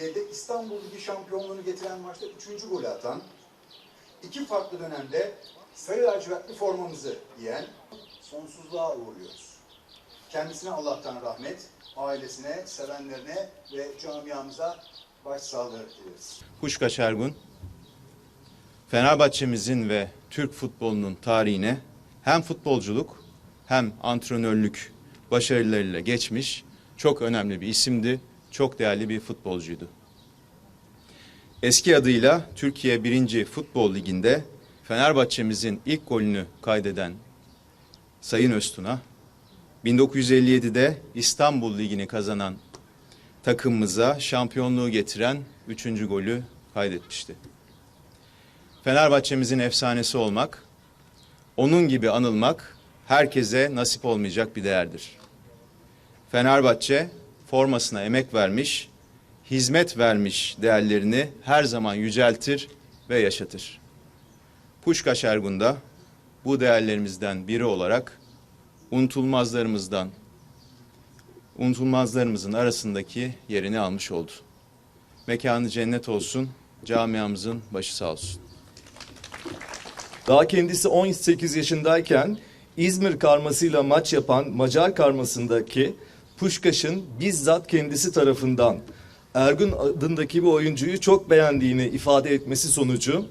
de İstanbul Ligi şampiyonluğunu getiren maçta 3. golü atan, iki farklı dönemde sarı lacivertli formamızı giyen sonsuzluğa uğurluyoruz. Kendisine Allah'tan rahmet, ailesine, sevenlerine ve camiamıza başsağlığı dileriz. Puşkaş Ergun, Fenerbahçe'mizin ve Türk futbolunun tarihine hem futbolculuk hem antrenörlük başarılarıyla geçmiş çok önemli bir isimdi, çok değerli bir futbolcuydu. Eski adıyla Türkiye 1. Futbol Ligi'nde Fenerbahçe'mizin ilk golünü kaydeden Sayın Öztun'a 1957'de İstanbul Ligi'ni kazanan takımımıza şampiyonluğu getiren üçüncü golü kaydetmişti. Fenerbahçe'mizin efsanesi olmak, onun gibi anılmak herkese nasip olmayacak bir değerdir. Fenerbahçe formasına emek vermiş, hizmet vermiş değerlerini her zaman yüceltir ve yaşatır. Puşkaş Ergun da bu değerlerimizden biri olarak unutulmazlarımızdan unutulmazlarımızın arasındaki yerini almış oldu. Mekanı cennet olsun, camiamızın başı sağ olsun. Daha kendisi 18 yaşındayken İzmir karmasıyla maç yapan Macar karmasındaki Puşkaş'ın bizzat kendisi tarafından Ergun adındaki bir oyuncuyu çok beğendiğini ifade etmesi sonucu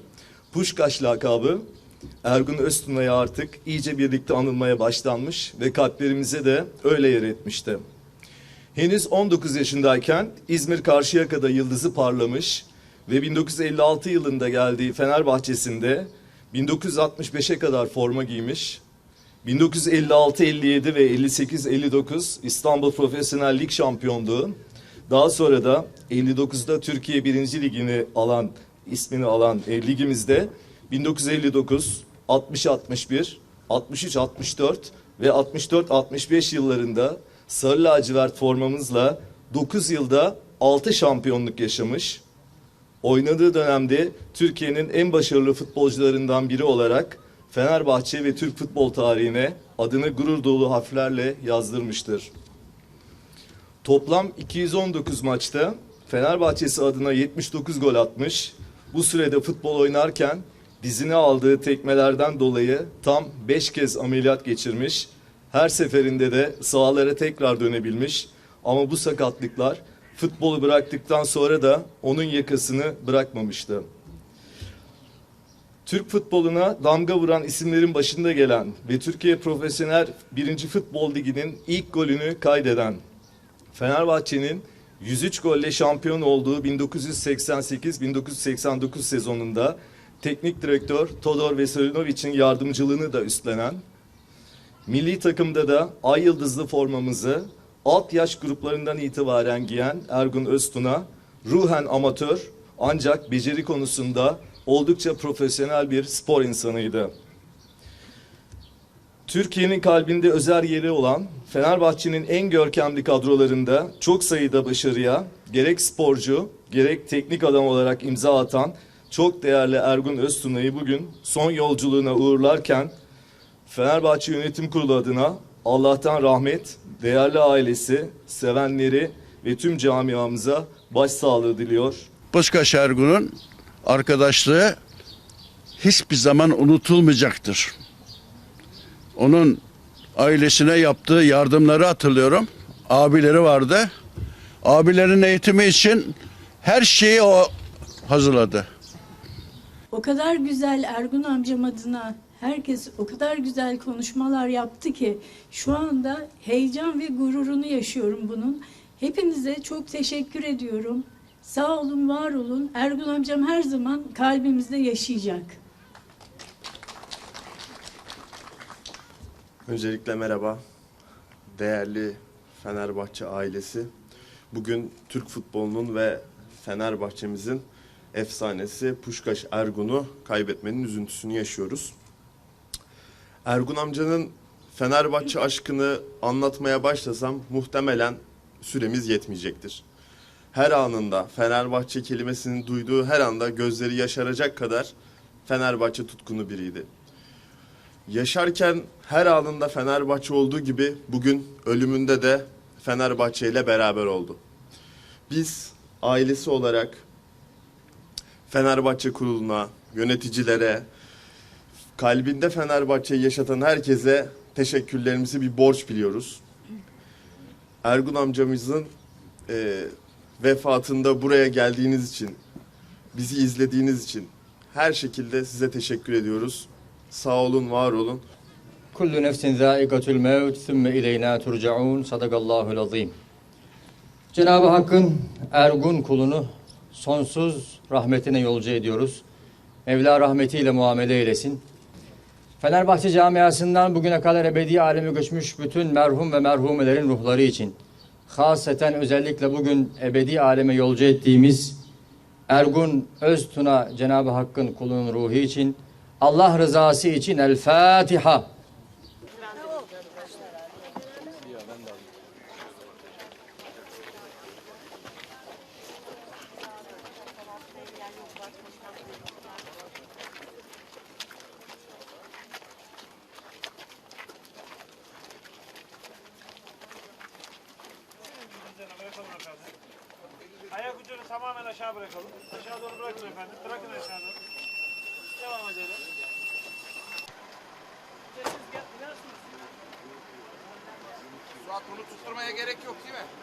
Puşkaş lakabı Ergun Öztuna'ya artık iyice birlikte anılmaya başlanmış ve kalplerimize de öyle yer etmişti. Henüz 19 yaşındayken İzmir Karşıyaka'da yıldızı parlamış ve 1956 yılında geldiği Fenerbahçe'sinde 1965'e kadar forma giymiş. 1956, 57 ve 58, 59 İstanbul Profesyonel Lig şampiyonluğu. Daha sonra da 59'da Türkiye 1. Ligini alan, ismini alan e, ligimizde 1959, 60, 61, 63, 64 ve 64, 65 yıllarında sarı lacivert formamızla 9 yılda 6 şampiyonluk yaşamış. Oynadığı dönemde Türkiye'nin en başarılı futbolcularından biri olarak Fenerbahçe ve Türk futbol tarihine adını gurur dolu harflerle yazdırmıştır. Toplam 219 maçta Fenerbahçe'si adına 79 gol atmış. Bu sürede futbol oynarken dizine aldığı tekmelerden dolayı tam 5 kez ameliyat geçirmiş. Her seferinde de sahalara tekrar dönebilmiş. Ama bu sakatlıklar futbolu bıraktıktan sonra da onun yakasını bırakmamıştı. Türk futboluna damga vuran isimlerin başında gelen ve Türkiye Profesyonel 1. Futbol Ligi'nin ilk golünü kaydeden Fenerbahçe'nin 103 golle şampiyon olduğu 1988-1989 sezonunda teknik direktör Todor Veselinovic'in yardımcılığını da üstlenen, milli takımda da ay yıldızlı formamızı alt yaş gruplarından itibaren giyen Ergun Öztun'a ruhen amatör ancak beceri konusunda oldukça profesyonel bir spor insanıydı. Türkiye'nin kalbinde özel yeri olan Fenerbahçe'nin en görkemli kadrolarında çok sayıda başarıya gerek sporcu gerek teknik adam olarak imza atan çok değerli Ergun Öztuna'yı bugün son yolculuğuna uğurlarken Fenerbahçe Yönetim Kurulu adına Allah'tan rahmet, değerli ailesi, sevenleri ve tüm camiamıza başsağlığı diliyor. Puşkaş Ergun'un arkadaşlığı hiçbir zaman unutulmayacaktır. Onun ailesine yaptığı yardımları hatırlıyorum. Abileri vardı. Abilerin eğitimi için her şeyi o hazırladı. O kadar güzel Ergun amcam adına herkes o kadar güzel konuşmalar yaptı ki şu anda heyecan ve gururunu yaşıyorum bunun. Hepinize çok teşekkür ediyorum. Sağ olun, var olun. Ergun amcam her zaman kalbimizde yaşayacak. Öncelikle merhaba. Değerli Fenerbahçe ailesi. Bugün Türk futbolunun ve Fenerbahçe'mizin efsanesi Puşkaş Ergun'u kaybetmenin üzüntüsünü yaşıyoruz. Ergun amcanın Fenerbahçe aşkını anlatmaya başlasam muhtemelen süremiz yetmeyecektir. Her anında Fenerbahçe kelimesini duyduğu her anda gözleri yaşaracak kadar Fenerbahçe tutkunu biriydi. Yaşarken her anında Fenerbahçe olduğu gibi bugün ölümünde de Fenerbahçe ile beraber oldu. Biz ailesi olarak Fenerbahçe kuruluna, yöneticilere, kalbinde Fenerbahçe'yi yaşatan herkese teşekkürlerimizi bir borç biliyoruz. Ergun amcamızın e, vefatında buraya geldiğiniz için, bizi izlediğiniz için her şekilde size teşekkür ediyoruz. Sağ olun, var olun. Kullu nefsin zâikatul mevt, sümme ileyna turcaun. Sadakallâhul azîm. Cenab-ı Hakk'ın ergun kulunu sonsuz rahmetine yolcu ediyoruz. Mevla rahmetiyle muamele eylesin. Fenerbahçe camiasından bugüne kadar ebedi alemi göçmüş bütün merhum ve merhumelerin ruhları için haseten özellikle bugün ebedi aleme yolcu ettiğimiz Ergun Öztuna Cenab-ı Hakk'ın kulunun ruhu için, Allah rızası için El Fatiha. Tamamen aşağı bırakalım. Aşağı doğru bırakın efendim. Bırakın aşağı doğru. Devam edelim. Suat bunu tutturmaya gerek yok değil mi?